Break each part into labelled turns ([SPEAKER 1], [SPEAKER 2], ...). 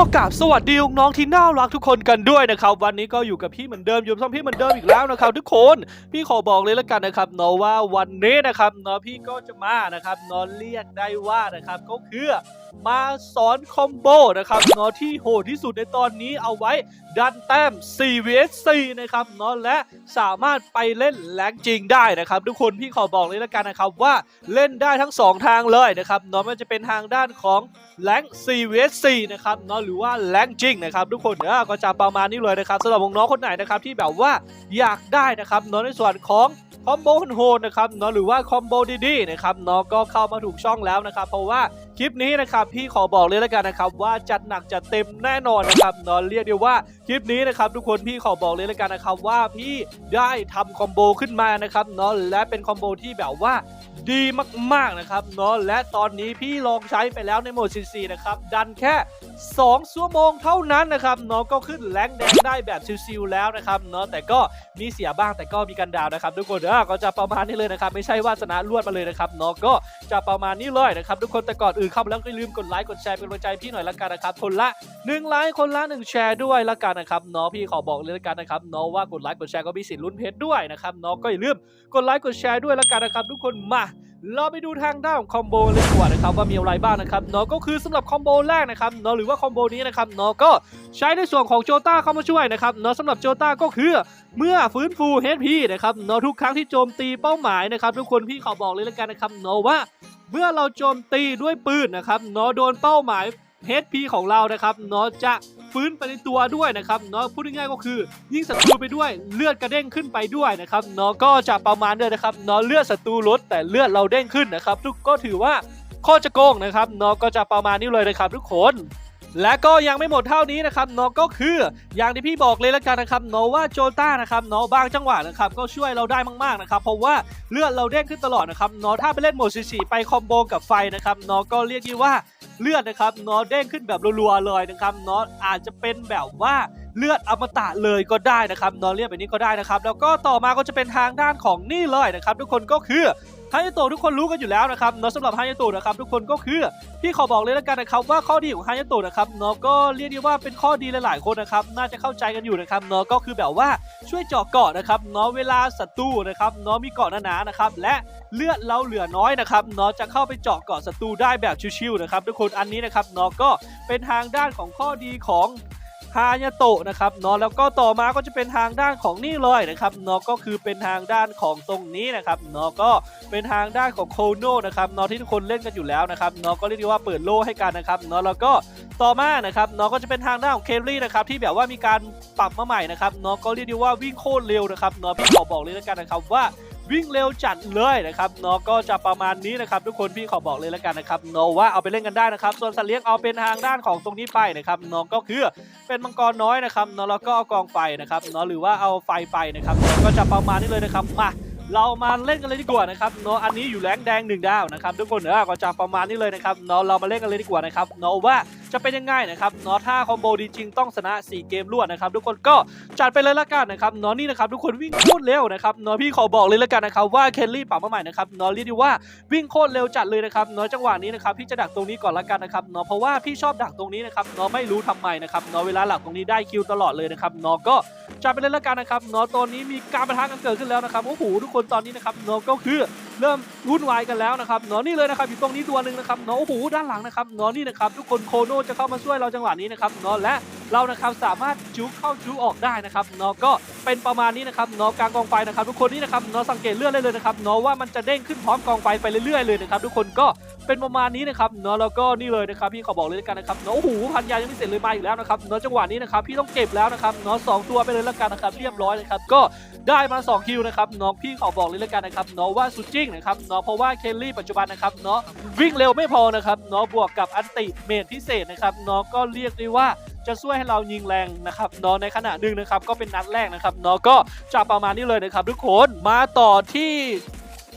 [SPEAKER 1] ก็กราบสวัสดีน้องที่น่ารักทุกคนกันด้วยนะครับ วันนี้ก็อยู่กับพี่เหมือนเดิมอยู่ซ้ำพี่เหมือนเดิมอีกแล้วนะครับ ทุกคนพี่ขอบอกเลยละกันนะครับเนาะว่าวันนี้นะครับเนาะพี่ก็จะมานะครับเนาะเรียกได้ว่านะครับก็คือมาสอนคอมโบนะครับเนาะที่โหดที่สุดในตอนนี้เอาไว้ดันแต้ม 4 vs 4 นะครับเนาะและ สามารถไปเล่นแรงจริงได้นะครับทุกคนพี่ขอบอกเลยละกันนะครับว่าเล่นได้ทั้งสองทางเลยนะครับเนาะม่ว่าจะเป็นทางด้านของแรง4 vs 4นะครับเนาะหรือว่าแรงจริงนะครับทุกคนเนาะก็จะประมาณนี้เลยนะครับสำหรับน้องคนไหนนะครับที่แบบว่าอยากได้นะครับเนาะในส่วนของคอมโบโหดนะครับเนาะหรือว่าคอมโบดีๆนะครับเนาะก็เข้ามาถูกช่องแล้วนะครับเพราะว่า คลิปนี้นะครับพี่ขอบอกเลยแล้วกันนะครับว่าจัดหนักจัดเต็มแน่นอนนะครับเนาะเรียกได้ว่าคลิปนี้นะครับทุกคนพี่ขอบอกเลยแล้วกันนะครับว่าพี่ได้ทำคอมโบขึ้นมานะครับเนาะและเป็นคอมโบที่แบบว่าดีมากๆนะครับเนาะและตอนนี้พี่ลองใช้ไปแล้วในโหมด CC นะครับดันแค่2ชั่วโมงเท่านั้นนะครับเนาะก็ขึ้นแรงแดงได้แบบชิวๆแล้วนะครับเนาะแต่ก็มีเสียบ้างแต่ก็มีกันดาวนะครับทุกคนเออก็จะประมาณนี้เลยนะครับไม่ใช่ว่าชนะรวดมาเลยนะครับเนาะก็จะประมาณนี้เลยนะครับทุกคนแต่ก่อนอื่นเข้ามาแล้วก็ลืมกดไลค์กดแชร์เป็นกำลังใจพี่หน่อยละกันนะครับคนละ1ไลค์คนละ1แชร์ด้วยละกันนะครับเนาะพี่ขอบอกเลยละกันนะครับเนาะว่ากดไลค์กดแชร์ก็มีสิทธิ์ลุ้นเพชรด้วยนะครับเนาะก็อย่าลืมกดไลค์กดแชร์ด้วยละกันนะครับทุกคนมา เราไปดูทางด้านของคอมโบเลยดีกว่านะครับว่ามีอะไรบ้างนะครับเนาะก็คือสำหรับคอมโบแรกนะครับเนาะหรือว่าคอมโบนี้นะครับเนาะก็ใช้ในส่วนของโจต้าเข้ามาช่วยนะครับเนาะสำหรับโจต้าก็คือเมื่อฟื้นฟู HP นะครับเนาะทุกครั้งที่โจมตีเป้าหมายนะครับทุกคนพี่ขอบอกเลยแล้วกันนะครับเนาะว่า เมื่อเราโจมตีด้วยปืนนะครับเนาะโดนเป้าหมาย HP ของเรานะครับเนาะจะ ฟื้นไปในตัวด้วยนะครับเนาะพูดง่ายๆก็คือ ยิ่งศัตรูไปด้วยเลือดกระเด้งขึ้นไปด้วยนะครับเนาะก็จะประมาณเดิมนะครับเนาะเลือดศัตรูลดแต่เลือดเราเด้งขึ้นนะครับทุกก็ถือว่าข้อจะโกงนะครับเนาะก็จะประมาณนี้เลยนะครับทุกคน และก็ยังไม่หมดเท่านี้นะครับนาะก็คืออย่างที่พี่บอกเลยแล้วกันนะครับนาะว่าโจต้านะครับนาะบางจังหวะนะครับก็ช่วยเราได้มากๆนะครับเพราะว่าเลือดเราเด้งขึ้นตลอดนะครับนาะถ้าไปเล่นโหมดสีไปคอมโบกับไฟนะครับนาะก็เรียกว่าเลือดนะครับนาะเด้งขึ้นแบบรัวๆเลยนะครับนาะอาจจะเป็นแบบว่าเลือดอมตะเลยก็ได้นะครับนาะเรียกแบบนี้ก็ได้นะครับ แล้วก็ต่อมาก็จะเป็นทางด้านของนี่เลยนะครับ ทุกคนก็คือ ฮายาโตะทุกคนรู้กันอยู่แล้วนะครับเนาะสำหรับฮายาโตะนะครับทุกคนก็คือพี่ขอบอกเลยแล้วกันนะครับว่าข้อดีของฮายาโตะนะครับเนาะก็เรียกได้ว่าเป็นข้อดีหลาย ๆ คนนะครับน่าจะเข้าใจกันอยู่นะครับเนาะก็คือแบบว่าช่วยเจาะเกาะนะครับเนาะเวลาศัตรูนะครับเนาะมีเกาะหนาๆนะครับและเลือดเราเหลือน้อยนะครับเนาะจะเข้าไปเจาะเกาะศัตรูได้แบบชิวๆนะครับทุกคนอันนี้นะครับเนาะก็เป็นทางด้านของข้อดีของ ฮายาโตะนะครับเนาะแล้วก็ต่อมาก็จะเป็นทางด้านของนี่เลยนะครับเนาะก็คือเป็นทางด้านของตรงนี้นะครับเนาะก็เป็นทางด้านของโคโนนะครับเนาะที่ทุกคนเล่นกันอยู่แล้วนะครับเนาะก็เรียกได้ว่าเปิดโล่ให้กันนะครับเนาะแล้วก็ต่อมานะครับเนาะก็จะเป็นทางด้านของเคลลี่นะครับที่แบบว่ามีการปรับมาใหม่นะครับเนาะก็เรียกได้ว่าวิ่งโคตรเร็วนะครับเนาะพี่ขอบอกเลยแล้วกันนะครับว่า วิ่งเร็วจัดเลยนะครับเนาะก็จะประมาณนี้นะครับทุกคนพี่ขอบอกเลยแล้วกันนะครับเนาะว่าเอาไปเล่นกันได้นะครับ ส่วนสัตว์เลี้ยงเอาเป็นทางด้านของตรงนี้ไปนะครับเนาะก็คือเป็นมังกรน้อยนะครับเนาะแล้วก็เอากองไฟนะครับเนาะหรือว่าเอาไฟไปนะครับก็จะประมาณนี้เลยนะครับมาเรามาเล่นกันเลยดีกว่านะครับเนาะอันนี้อยู่แรงแดงหนึ่งดาวนะครับทุกคนเออก็จะประมาณนี้เลยนะครับเนาะเรามาเล่นกันเลยดีกว่านะครับเนาะว่าจะเป็นยังไงนะครับเนาะถ้าคอมโบดีจริงต้องชนะ 4 เกมรวดนะครับทุกคนก็จัดไปเลยละกันนะครับเนาะนี่นะครับทุกคนวิ่งโคตรเร็วนะครับเนาะพี่ขอบอกเลยละกันนะครับว่าเคนลี่ปรับมาใหม่นะครับเนาะเรียกได้ว่าวิ่งโคตรเร็วจัดเลยนะครับเนาะจังหวะนี้นะครับพี่จะดักตรงนี้ก่อนละกันนะครับเนาะเพราะว่าพี่ชอบดักตรงนี้นะครับเนาะไม่รู้ทำไมนะครับเนาะเวลาหลักตรงนี้ได้คิวตลอดเลยนะครับเนาะก็จัดไปเลยละกันนะครับเนาะตอนนี้มีการประทะกันเกิดขึ้นแล้วนะครับโอ้โหทุกคนตอนนี้นะครับเนาะก็คือ เริ่มวุ่นวายกันแล้วนะครับเนาะนี่เลยนะครับอยู่ตรงนี้ตัวหนึ่งนะครับเนาะโอ้โหด้านหลังนะครับเนาะนี่นะครับทุกคนโคโนจะเข้ามาช่วยเราจังหวะนี้นะครับเนาะและเรานะครับสามารถจุกเข้าจุกออกได้นะครับเนาะก็เป็นประมาณนี้นะครับเนาะกลางกองไฟนะครับ ทุกคนนี่นะครับเนาะสังเกตเลื่อนได้เลยนะครับเนาะว่ามันจะเด้งขึ้นพร้อมกองไฟไปเรื่อยๆเลยนะครับทุกคนก็ เป็นประมาณนี้นะครับเนาะแล้วก็นี่เลยนะครับพี่ขอบอกเลยละกันนะครับเนาะโอ้โหพันยายังไม่เสร็จเลยมาอีกแล้วนะครับเนาะจังหวะนี้นะครับพี่ต้องเก็บแล้วนะครับเนาะสองตัวไปเลยละกันนะครับเรียบร้อยนะครับก็ได้มา 2 คิวนะครับเนาะพี่ขอบอกเลยละกันนะครับเนาะว่าสุดจริงนะครับเนาะเพราะว่าเคลลี่ปัจจุบันนะครับเนาะวิ่งเร็วไม่พอนะครับเนาะบวกกับอันติเมทพิเศษนะครับเนาะก็เรียกได้ว่าจะช่วยให้เรายิงแรงนะครับเนาะในขณะหนึ่งนะครับก็เป็นนัดแรกนะครับเนาะก็จะประมาณนี้เลยนะครับทุกคนมาต่อที่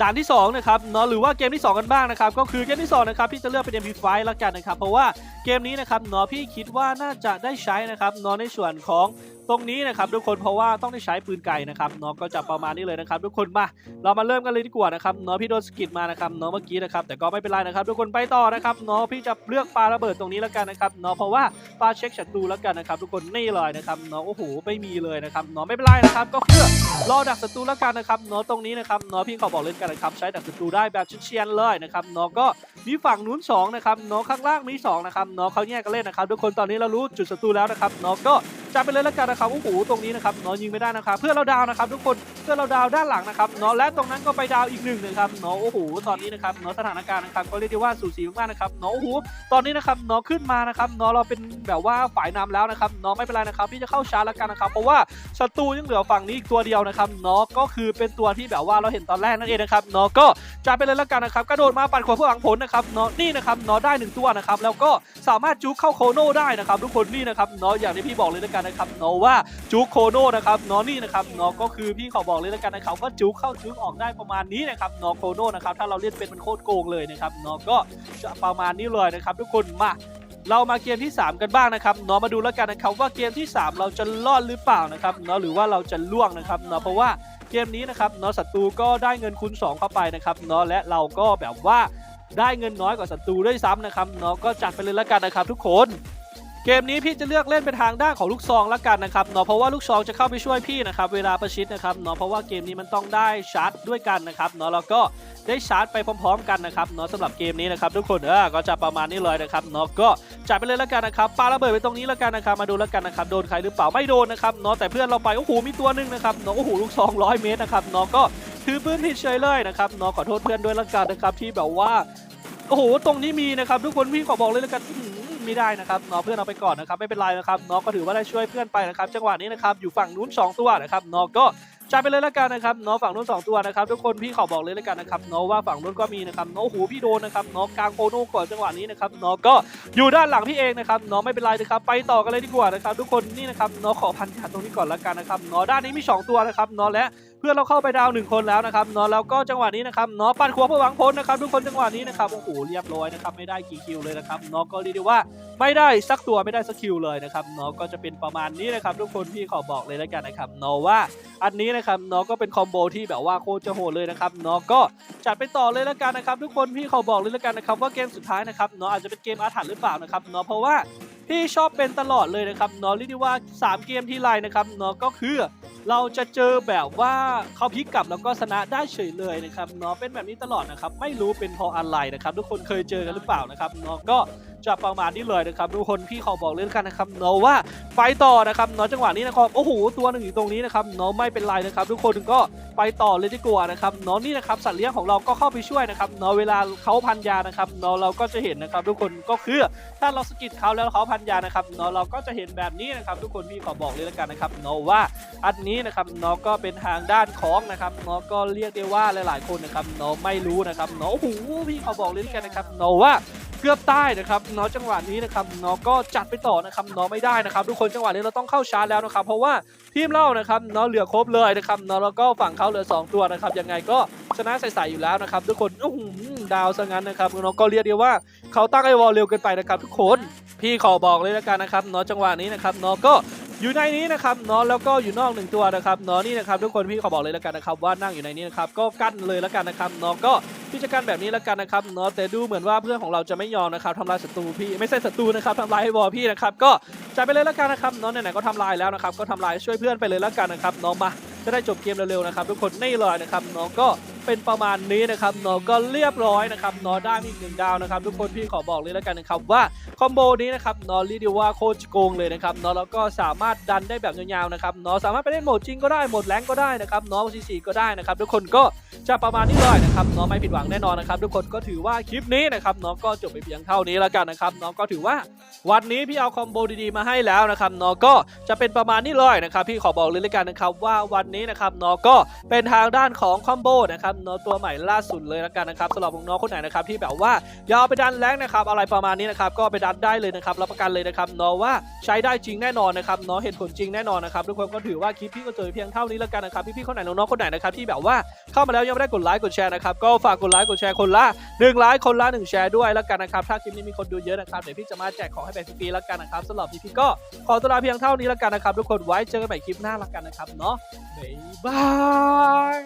[SPEAKER 1] ด่านที่2นะครับเนาะหรือว่าเกมที่ 2 กันบ้างนะครับก็คือเกมที่2นะครับพี่จะเลือกเป็น MP5 ละกันนะครับเพราะว่าเกมนี้นะครับเนาะพี่คิดว่าน่าจะได้ใช้นะครับเนาะในส่วนของ ตรงนี้นะครับทุกคนเพราะว่าต้องได้ใช้ปืนไก่นะครับเนาะก็จะประมาณนี้เลยนะครับทุกคนมาเรามาเริ่มกันเลยดีกว่านะครับเนาะพี่โดนสกิดมานะครับเนาะเมื่อกี้นะครับแต่ก็ไม่เป็นไรนะครับทุกคนไปต่อนะครับเนาะพี่จะเลือกปลาระเบิดตรงนี้แล้วกันนะครับเนาะเพราะว่าปลาเช็คศัตรูแล้วกันนะครับทุกคนนี่เลยนะครับเนาะโอ้โหไม่มีเลยนะครับเนาะไม่เป็นไรนะครับก็คือรอดักศัตรูแล้วกันนะครับเนาะตรงนี้นะครับเนาะพี่ขอบอกเล่นกันนะครับใช้ดักศัตรูได้แบบเชียนๆเลยนะครับเนาะก็มีฝั่งนู้นสองนะครับเนาะข้างล่างมีสองนะครับเนาะเขาแยกกันเล่นนะครับทุกคนตอนนี้เรารู้จุดศัตรูแล้วนะครับเนาะก็ จับไปเลยแล้วกันนะครับโอ้โหตรงนี้นะครับนาะยิงไม่ได้นะครับ เพื่อนเราดาวนะครับทุกคนเพื่อนเราดาวด้านหลังนะครับเนาะและตรงนั้นก็ไปดาวอีกหนึ่งนะครับเนาะโอ้โหตอนนี้นะครับเนาะสถานการณ์นะครับก็เรียกได้ว่าสูสีมากๆนะครับเนาะโอ้โหตอนนี้นะครับเนาะขึ้นมานะครับเนาะเราเป็นแบบว่าฝ่ายนำแล้วนะครับเนาะไม่เป็นไรนะครับพี่จะเข้าชาร์จแล้วกันนะครับเพราะว่าศัตรูยังเหลือฝั่งนี้อีกตัวเดียวนะครับเนาะก็คือเป็นตัวที่แบบว่าเราเห็นตอนแรกนั่นเองนะครับเนาะก็จับไปเลยแล้วกันนะครับกระโดดมาปัดขวาเพื่อหวังผลนะครับนาะนี่นะครับนาะได้หนึ่งตัวนะครับแล้วก็สามารถจุกเข้าโคโน่ได้นะครับทุกคนนี่นะครับนาะอย่างที่พี่บอกเลยแล้วกันนะครับเนาะว่าจุกโคโน่นะครับเนาะนี่นะครับเนาะก็คือพี่เขาบอกเลยแล้วกันนะครับว่าจุกเข้าจุกออกได้ประมาณนี้นะครับเนาะโคโน่นะครับถ้าเราเล่นเป็นมันโคตรโกงเลยนะครับเนาะก็จะประมาณนี้เลยนะครับ ทุกคนมาเรามาเกมที่ 3 กันบ้างนะครับเนาะมาดูแล้วกันนะครับว่าเกมที่ 3 เราจะรอดหรือเปล่านะครับเนาะหรือว่าเราจะล่วงนะครับเนาะเพราะว่าเกมนี้นะครับเนาะศัตรูก็ได้เงินคูณ2เข้าไปนะครับเนาะและเราก็แบบว่าได้เงินน้อยกว่าศัตรูด้วยซ้ำนะครับเนาะก็จัดไปเลยแล้วกันนะครับ ทุกคน เกมนี้พี่จะเลือกเล่นเป็นทางด้านของลูกซองละกันนะครับเนาะเพราะว่าลูกซองจะเข้าไปช่วยพี่นะครับเวลาประชิดนะครับเนาะเพราะว่าเกมนี้มันต้องได้ชาร์จด้วยกันนะครับเนาะแล้วก็ได้ชาร์จไปพร้อมๆ กันนะครับเนาะสำหรับเกมนี้นะครับทุกคนเออก็จะประมาณนี้เลยนะครับเนาะก็จัดไปเลยละกันนะครับปาระเบิดไปตรงนี้ละกันนะครับมาดูละกันนะครับโดนใครหรือเปล่าไม่โดนนะครับเนาะแต่เพื่อนเราไปโอ้โหมีตัวหนึงนะครับเนาะโอ้โหลูกซองร้อยเมตรนะครับเนาะก็ถือปืนผิดเฉยเลยนะครับเนาะขอโทษเพื่อนด้วยละกันนะครับที่แบบว่าโอ้โหตรงนี้มีนะครับทุกคนพี่ขอบอกเลยล้วกัน ไม่ได้นะครับเนาะเพื่อนเอาไปก่อนนะครับไม่เป็นไรนะครับเนาะก็ถือว่าได้ช่วยเพื่อนไปนะครับจังหวะนี้นะครับอยู่ฝั่งนู้นสองตัวนะครับเนาะก็จ่ายไปเลยแล้วกันนะครับเนาะฝั่งนู้นสองตัวนะครับทุกคนพี่ขอบอกเลยแล้วกันนะครับเนาะว่าฝั่งนู้นก็มีนะครับนาะโอ้โหพี่โดนนะครับเนาะกลางโคโน่ก่อนจังหวะนี้นะครับเนาะก็อยู่ด้านหลังพี่เองนะครับเนาะไม่เป็นไรนะครับไปต่อกันเลยดีกว่านะครับทุกคนนี่นะครับเนาะขอพันยาตรงนี้ก่อนละกันนะครับเนาะด้านนี้มีสองตัวนะครับเนาะและเพื่อนเราเข้าไปดาวหนึ่งคนแล้วนะครับเนาะแล้วก็จังหวะนี้นะครับเนาะปัดขวาเพื่อหวังพ้นนะครับทุกคนจังหวะนี้นะครับโอ้โหเรียบร้อยนะครับไม่ได้กี่คิวเลยนะครับเนาะก็เรียกได้ว่าไม่ได้สักตัวไม่ได้สักคิวเลยนะครับเนาะก็จะเป็นประมาณนี้นะครับทุกคนพี่ขอบอกเลยแล้วกันนะครับเนาะว่าอันนี้นะครับเนาะก็เป็นคอมโบที่แบบว่าโคตรจะโหดเลยนะครับเนาะก็จัดไปต่อเลยแล้วกันนะครับทุกคนพี่ขอบอกเลยแล้วกันนะครับว่าเกมสุดท้ายนะครับเนาะอาจจะเป็นเกมอาถรรพ์หรือเปล่านะครับเนาะเพราะว่าพี่ชอบเป็นตลอดเลยนะครับเนาะเรียกได้ว่าสามเกมที่ไลน์นะครับเนาะก็คือ เราจะเจอแบบว่าเขาพลิกกลับแล้วก็ชนะได้เฉยเลยนะครับเนาะเป็นแบบนี้ตลอดนะครับไม่รู้เป็นเพราะอะไรนะครับทุกคนเคยเจอกันหรือเปล่านะครับเนาะก็ จะประมาณนี้เลยนะครับทุกคนพี่ขอบอกเลยแล้วกันนะครับเนาะว่าไปต่อนะครับเนาะจังหวะนี้นะครับโอ้โหตัวหนึ่งอยู่ตรงนี้นะครับเนาะไม่เป็นไรนะครับทุกคนก็ไปต่อเลยดีกว่านะครับเนาะนี่นะครับสัตว์เลี้ยงของเราก็เข้าไปช่วยนะครับเนาะเวลาเขาพันยานะครับเนาะเราก็จะเห็นนะครับทุกคนก็คือถ้าเราสกิดเขาแล้วเขาพันยานะครับเนาะเราก็จะเห็นแบบนี้นะครับทุกคนพี่ขอบอกเลยกันนะครับเนาะว่าอันนี้นะครับเนาะก็เป็นทางด้านของนะครับเนาะก็เรียกได้ว่าหลาย ๆ คนนะครับเนาะไม่รู้นะครับเนาะโอ้โหพี่ขอบอกเลยกันนะครับเนาะว่า เกือบใต้นะครับเนาะจังหวะนี้นะครับเนาะก็จัดไปต่อนะครับเนาะไม่ได้นะครับทุกคนจังหวะนี้เราต้องเข้าชาร์จแล้วนะครับเพราะว่าทีมเล่านะครับเนาะเหลือครบเลยนะครับเนาะแล้วก็ฝั่งเขาเหลือสองตัวนะครับยังไงก็ชนะใส่ๆอยู่แล้วนะครับทุกคนดาวซะงั้นนะครับเนาะก็เรียกได้ว่าเขาตั้งไอวอลเร็วเกินไปนะครับทุกคนพี่ขอบอกเลยแล้วกันนะครับเนาะจังหวะนี้นะครับเนาะก็ อยู่ในนี้นะครับเนาะแล้วก็อยู่นอกหนึ่งตัวนะครับเนาะนี่นะครับทุกคนพี่ขอบอกเลยแล้วกันนะครับว่านั่งอยู่ในนี้นะครับก็กั้นเลยแล้วกันนะครับเนาะก็พี่จะกั้นแบบนี้แล้วกันนะครับเนาะแต่ดูเหมือนว่าเพื่อนของเราจะไม่ยอมนะครับทำลายศัตรูพี่ไม่ใช่ศัตรูนะครับทำลายให้วอพี่นะครับก็จ่ายไปเลยแล้วกันนะครับเนาะไหนๆก็ทำลายแล้วนะครับก็ทำลายช่วยเพื่อนไปเลยแล้วกันนะครับเนาะมาจะได้จบเกมเร็วๆนะครับทุกคนนี่เลยนะครับเนาะก็ เป็นประมาณนี้นะครับเนาะก็เรียบร้อยนะครับเนาะได้อีกหนึ่งดาวนะครับทุกคนพี่ขอบอกเลยแล้วกันนะครับว่าคอมโบนี้นะครับเนอรีดีว่าโคตรโกงเลยนะครับเนอแล้วก็สามารถดันได้แบบยาวๆนะครับเนอสามารถไปเล่นโหมดจริงก็ได้โหมดแรงก็ได้นะครับเนอซีซีก็ได้นะครับทุกคนก็จะประมาณนี้เลยนะครับเนอไม่ผิดหวังแน่นอนนะครับทุกคนก็ถือว่าคลิปนี้นะครับเนอก็จบไปเพียงเท่านี้แล้วกันนะครับเนอก็ถือว่าวันนี้พี่เอาคอมโบดีๆมาให้แล้วนะครับเนอก็จะเป็นประมาณนี้เลยนะครับพี่ขอบอกเลยแล้วกันนะครับว่าวันนี้นะครับเนอก็เป็นทางด้านของคอมโบนะครับเนาะตัวใหม่ล่าสุดเลยแล้วกันนะครับสำหรับน้องๆคนไหนนะครับที่แบบว่าอยากเอาไปดันแรงนะครับอะไรประมาณนี้นะครับก็ไปดันได้เลยนะครับรับประกันเลยนะครับเนาะว่าใช้ได้จริงแน่นอนนะครับเนาะเห็นผลจริงแน่นอนนะครับทุกคนก็ถือว่าคลิปพี่ก็เจอเพียงเท่านี้แล้วกันนะครับพี่ๆคนไหนน้องๆคนไหนนะครับที่แบบว่าเข้ามาแล้วยังไม่ได้กดไลค์กดแชร์นะครับก็ฝากกดไลค์กดแชร์คนละหนึ่งไลค์คนละหนึ่งแชร์ด้วยแล้วกันนะครับถ้าคลิปนี้มีคนดูเยอะนะครับเดี๋ยวพี่จะมาแจกของให้แบบฟรีแล้วกันนะครับสำหรับพี่ๆก็ขอตัวลาเพียงเท่านี้แล้วกันนะครับทุกคนไว้เจอกันใหม่คลิปหน้าแล้วกันนะครับเนาะบ๊ายบาย